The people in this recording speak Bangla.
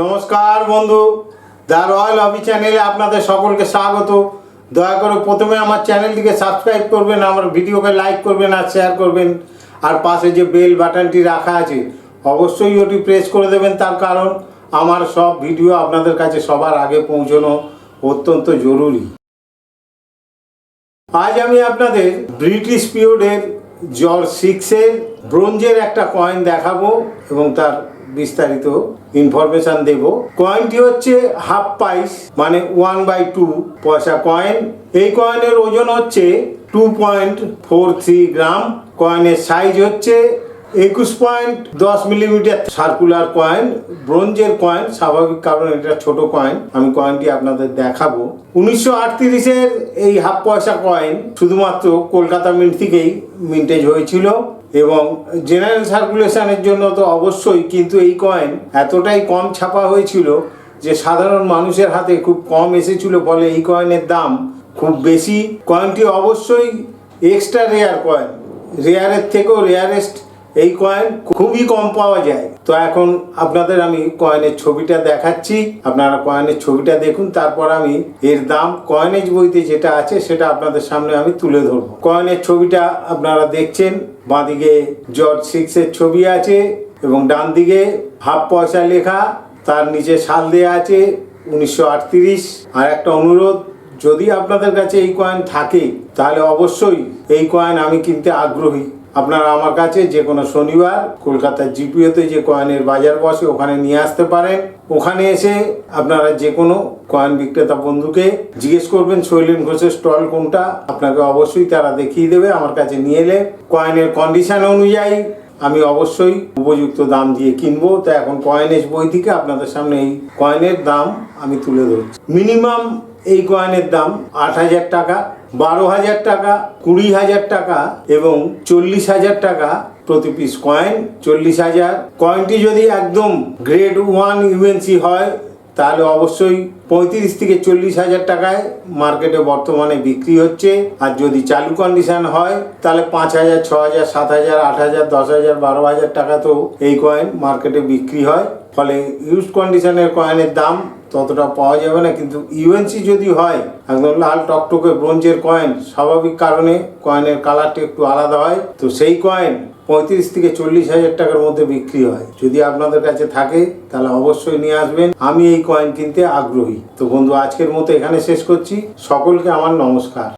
নমস্কার বন্ধু, দ্য রয়্যাল হবি চ্যানেলে আপনাদের সকলকে স্বাগত। দয়া করে প্রথমে আমার চ্যানেলটিকে সাবস্ক্রাইব করবেন, আমার ভিডিওকে লাইক করবেন আর শেয়ার করবেন। আর পাশে যে বেল বাটনটি রাখা আছে, অবশ্যই ওটি প্রেস করে দেবেন। তার কারণ, আমার সব ভিডিও আপনাদের কাছে সবার আগে পৌঁছানো অত্যন্ত জরুরি। আজ আমি আপনাদের ব্রিটিশ পিরিয়ডের জর্জ সিক্সের ব্রোঞ্জের একটা কয়েন দেখাবো এবং তার বিস্তারিত ইনফরমেশন দেব। কয়েনটি হচ্ছে হাফ পাইস মানে ওয়ান বাই টু পয়সা কয়েন এই কয়েনের ওজন হচ্ছে two point four three gram কয়েনের সাইজ হচ্ছে একুশ পয়েন্ট দশ মিলিমিটার সার্কুলার কয়েন ব্রোঞ্জের কয়েন স্বাভাবিক কারণ এটা ছোট কয়েন আমি কয়েনটি আপনাদের দেখাবো। উনিশশো আটত্রিশের এই হাফ পয়সা কয়েন শুধুমাত্র কলকাতা মিন্ট থেকেই মিন্টেজ হয়েছিল। এবং জেনারেল সার্কুলেশনের জন্য তো অবশ্যই, কিন্তু এই কয়েন এতটাই কম ছাপা হয়েছিল যে সাধারণ মানুষের হাতে খুব কম এসেছিল, ফলে এই কয়েনের দাম খুব বেশি। কয়েনটি অবশ্যই এক্সট্রা রেয়ার কয়েন রেয়ারের থেকেও রেয়ারেস্ট এই কয়েন খুবই কম পাওয়া যায়। তো এখন আপনাদের আমি কয়েনের ছবিটা দেখাচ্ছি। আপনারা কয়েনের ছবিটা দেখুন, তারপর আমি এর দাম কয়েনেজ বইতে যেটা আছে সেটা আপনাদের সামনে আমি তুলে ধরবো। কয়েনের ছবিটা আপনারা দেখছেন, বাঁদিকে জর্জ সিক্সের ছবি আছে এবং ডান দিকে হাফ পয়সা লেখা, তার নিচে সাল দেওয়া আছে উনিশশো আটত্রিশ। আর একটা অনুরোধ, যদি আপনাদের কাছে এই কয়েন থাকে, তাহলে অবশ্যই এই কয়েন আমি কিনতে আগ্রহী। আপনারা আমার কাছে যে কোনো শনিবার কলকাতার জিপিওতে যে কয়েনের বাজার বসে ওখানে নিয়ে আসতে পারেন। ওখানে এসে আপনারা যে কোনো কয়েন বিক্রেতা বন্ধুকে জিজ্ঞেস করবেন, শৈলেন ঘোষের স্টল কোনটা? আপনাকে অবশ্যই তারা দেখিয়ে দেবে, আমার কাছে নিয়ে এলে। কয়েনের কন্ডিশন অনুযায়ী আমি অবশ্যই উপযুক্ত দাম দিয়ে কিনবো। তো এখন কয়েনেস বই থেকে আপনাদের সামনে এই কয়েনের দাম আমি তুলে ধরছি। মিনিমাম এই কয়েনের দাম আট হাজার টাকা, বারো হাজার টাকা, কুড়ি হাজার টাকা এবং চল্লিশ হাজার টাকা প্রতি পিস কয়েন চল্লিশ হাজার। কয়েনটি যদি একদম গ্রেড ওয়ান ইউএনসি হয় তাহলে অবশ্যই পঁয়ত্রিশ থেকে চল্লিশ হাজার টাকায় মার্কেটে বর্তমানে বিক্রি হচ্ছে। আর যদি চালু কন্ডিশন হয়, তাহলে পাঁচ হাজার, ছ হাজার, সাত হাজার, আট হাজার, দশ হাজার, বারো হাজার টাকা তো এই কয়েন মার্কেটে বিক্রি হয়। ফলে ইউজ কন্ডিশনের কয়েনের দাম ততটা পাওয়া যাবে না। কিন্তু ইউএনসি যদি হয়, একদম লাল টকটকে ব্রোঞ্জের কয়েন স্বাভাবিক কারণে কয়েনের কালারটা একটু আলাদা হয়। তো সেই কয়েন পঁয়ত্রিশ থেকে চল্লিশ হাজার টাকার মধ্যে বিক্রি হয়। যদি আপনাদের কাছে থাকে, তাহলে অবশ্যই নিয়ে আসবেন। আমি এই কয়েন কিনতে আগ্রহী। তো বন্ধু, আজকের মতো এখানে শেষ করছি। সকলকে আমার নমস্কার।